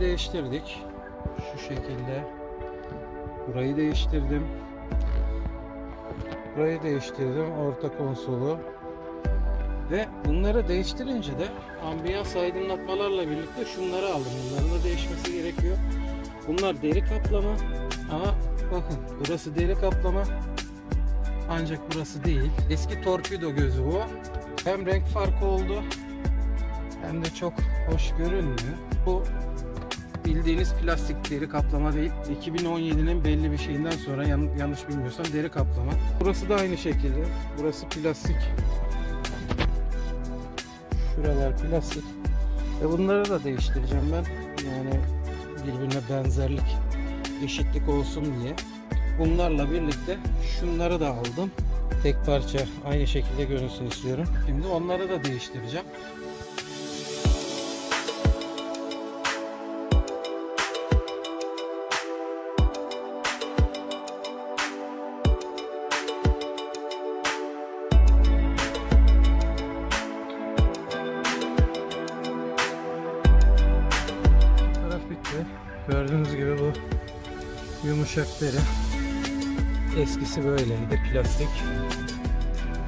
Değiştirdik. Şu şekilde. Burayı değiştirdim. Burayı değiştirdim. Orta konsolu. Ve bunları değiştirince de ambiyans aydınlatmalarla birlikte şunları aldım. Bunların da değişmesi gerekiyor. Bunlar deri kaplama ama bakın burası deri kaplama ancak burası değil. Eski torpido gözü bu. Hem renk farkı oldu hem de çok hoş görünmüyor. Bu bildiğiniz plastik deri kaplama değil. 2017'nin belli bir şeyinden sonra yan- yanlış bilmiyorsam deri kaplama. Burası da aynı şekilde. Burası plastik. Şuralar plastik. Ve bunları da değiştireceğim ben. Yani birbirine benzerlik, eşitlik olsun diye. Bunlarla birlikte şunları da aldım. Tek parça aynı şekilde görünsün istiyorum. Şimdi onları da değiştireceğim. Gördüğünüz gibi bu yumuşak deri. Eskisi böyleydi. Plastik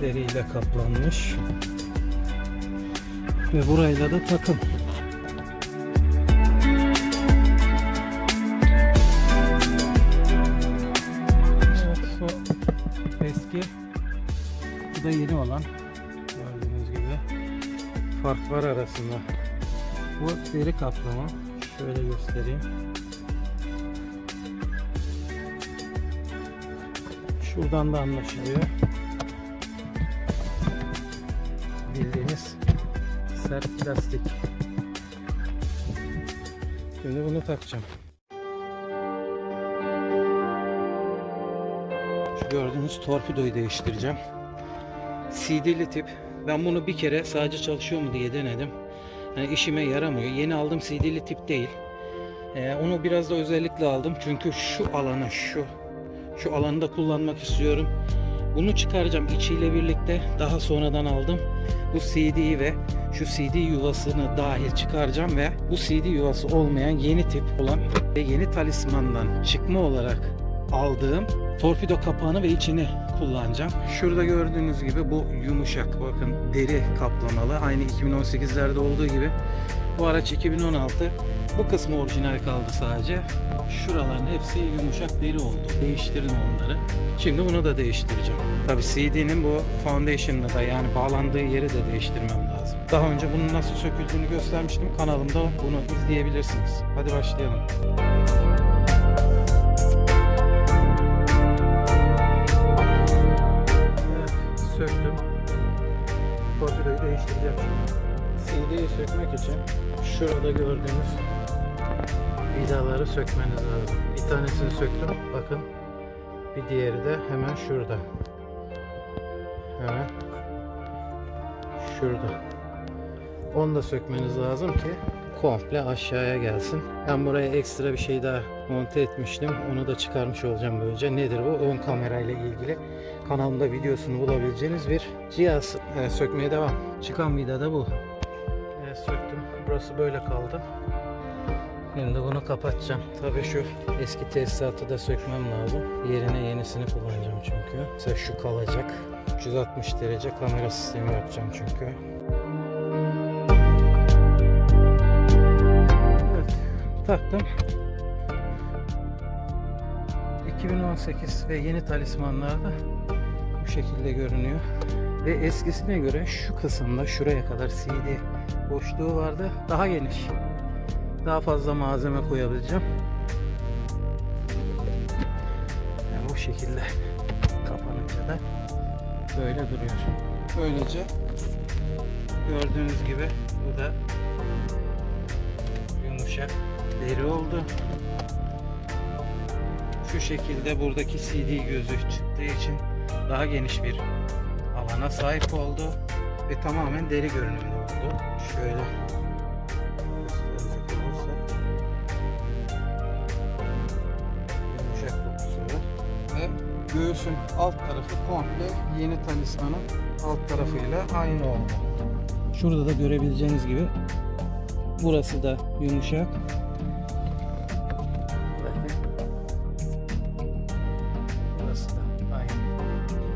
deriyle kaplanmış. Ve burayla da takım. Evet, eski. Bu da yeni olan. Gördüğünüz gibi. Fark var arasında. Bu deri kaplama. Şöyle göstereyim. Şuradan da anlaşılıyor. Bildiğiniz sert plastik. Şimdi bunu takacağım. Şu gördüğünüz torpidoyu değiştireceğim. CD'li tip. Ben bunu bir kere sadece çalışıyor mu diye denedim. Yani işime yaramıyor. Yeni aldığım CD'li tip değil. Ee, onu biraz da özellikle aldım. Çünkü şu alanı, şu şu alanı da kullanmak istiyorum. Bunu çıkaracağım içiyle birlikte. Daha sonradan aldım. Bu CD'yi ve şu CD yuvasını dahil çıkaracağım ve bu CD yuvası olmayan yeni tip olan ve yeni talismandan çıkma olarak aldığım torpido kapağını ve içini kullanacağım. Şurada gördüğünüz gibi bu yumuşak bakın deri kaplamalı. Aynı 2018'lerde olduğu gibi. Bu araç 2016. Bu kısmı orijinal kaldı sadece. Şuraların hepsi yumuşak deri oldu. Değiştirdim onları. Şimdi bunu da değiştireceğim. Tabi CD'nin bu foundation'ını da yani bağlandığı yeri de değiştirmem lazım. Daha önce bunun nasıl söküldüğünü göstermiştim. Kanalımda bunu izleyebilirsiniz. Hadi başlayalım. Evet, söktüm. Torpidoyu değiştireceğim şimdi. CD'yi sökmek için şurada gördüğünüz vidaları sökmeniz lazım. Bir tanesini söktüm. Bakın. Bir diğeri de hemen şurada. Hemen şurada. Onu da sökmeniz lazım ki komple aşağıya gelsin. Ben buraya ekstra bir şey daha monte etmiştim. Onu da çıkarmış olacağım böylece. Nedir bu? Ön kamerayla ilgili kanalımda videosunu bulabileceğiniz bir cihaz. Evet, sökmeye devam. Çıkan vida da bu. Evet, söktüm. Burası böyle kaldı. Şimdi bunu kapatacağım. Tabii şu eski tesisatı da sökmem lazım. Yerine yenisini kullanacağım çünkü. Mesela şu kalacak. 360 derece kamera sistemi yapacağım çünkü. Evet, taktım. 2018 ve yeni talismanlarda bu şekilde görünüyor. Ve eskisine göre şu kısımda şuraya kadar CD boşluğu vardı. Daha geniş. Daha fazla malzeme koyabileceğim. Yani bu şekilde kapanınca da böyle duruyor. Böylece gördüğünüz gibi bu da yumuşak deri oldu. Şu şekilde buradaki CD gözü çıktığı için daha geniş bir alana sahip oldu ve tamamen deri görünümlü oldu. Şöyle gösterecek olursak yumuşak dokusu ve göğsün alt tarafı komple yeni talismanın alt tarafıyla aynı oldu. Şurada da görebileceğiniz gibi burası da yumuşak